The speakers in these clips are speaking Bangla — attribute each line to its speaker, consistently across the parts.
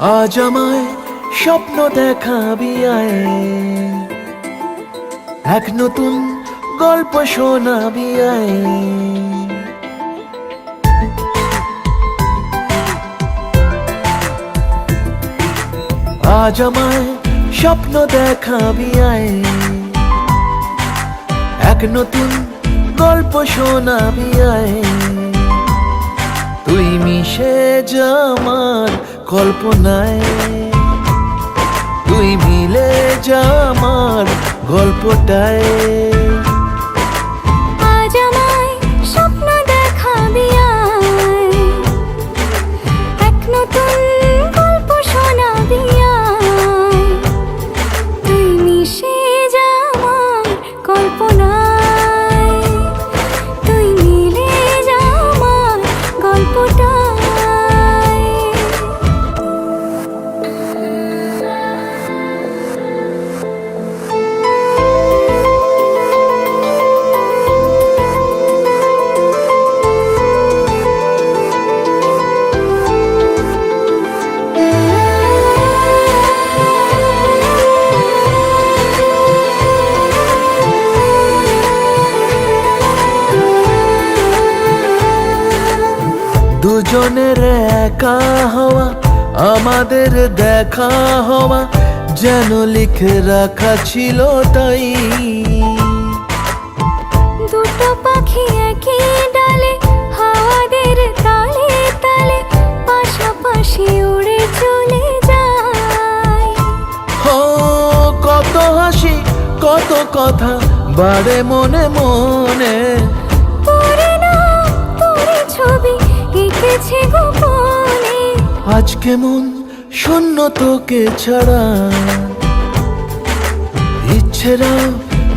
Speaker 1: আজ আমায় স্বপ্ন দেখাবি আয়। এক নতুন গল্প শোনাবি আয়। আজ আমায় স্বপ্ন দেখাবি আয়। এক নতুন গল্প শোনাবি আয়। তুই মিশে যা আমার কল্পনায়। তুই মিলে যা আমার গল্পটায়। দুজনের একা হওয়া আমাদের দেখা হওয়া যেন লিখে রাখা ছিল তাই।
Speaker 2: দুটো পাখি একই ডালে হাওয়াদের তালে তালে পাশাপাশি উড়ে চলে যায়।
Speaker 1: হো কত হাসি কত কথা বাড়ে মনে মনে।
Speaker 2: তোরে না তোরে ছবি গোপনে
Speaker 1: আজ কেমন শূন্য তোকে ছাড়া? ইচ্ছেরা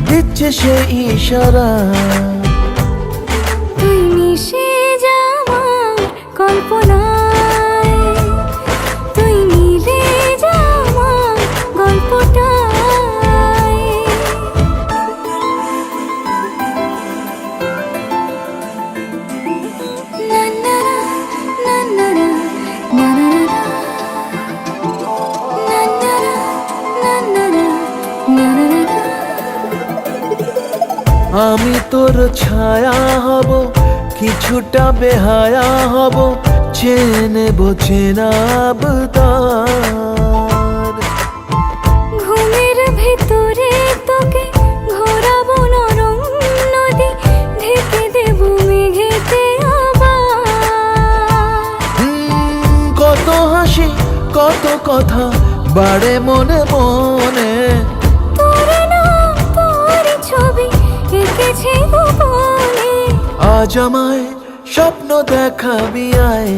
Speaker 1: দিচ্ছে সে ইশারা।
Speaker 2: তুই মিশে যা আমার
Speaker 1: আমি তোর ছায়া হব কিছুটা বেহায়া হব চেনে চেনাব তার
Speaker 2: ঘুমের ভেতরে তোকে ঘোরাবো নরম নদী ঢেকে দেব মেঘেতে
Speaker 1: কত হাসি কত কথা বাড়ে মনে মনে।
Speaker 2: এঁকেছে গোপনে।
Speaker 1: আজ আমায় স্বপ্ন দেখাবি আয়।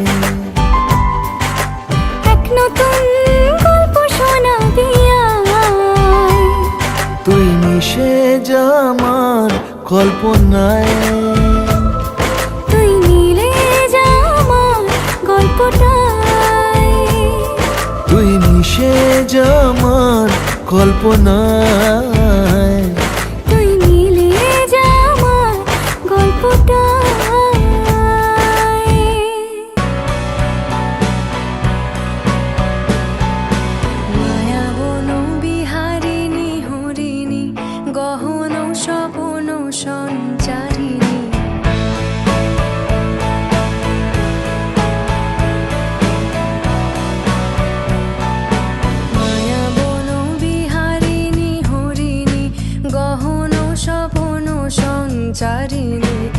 Speaker 2: এক নতুন গল্প শোনাবি
Speaker 1: তুই মিশে যা আমার কল্পনায়।
Speaker 2: তুই মিলে যা আমার গল্পটায়।
Speaker 1: তুই মিশে যা আমার কল্পনায়।
Speaker 3: সহন সপন সঞ্চারিণী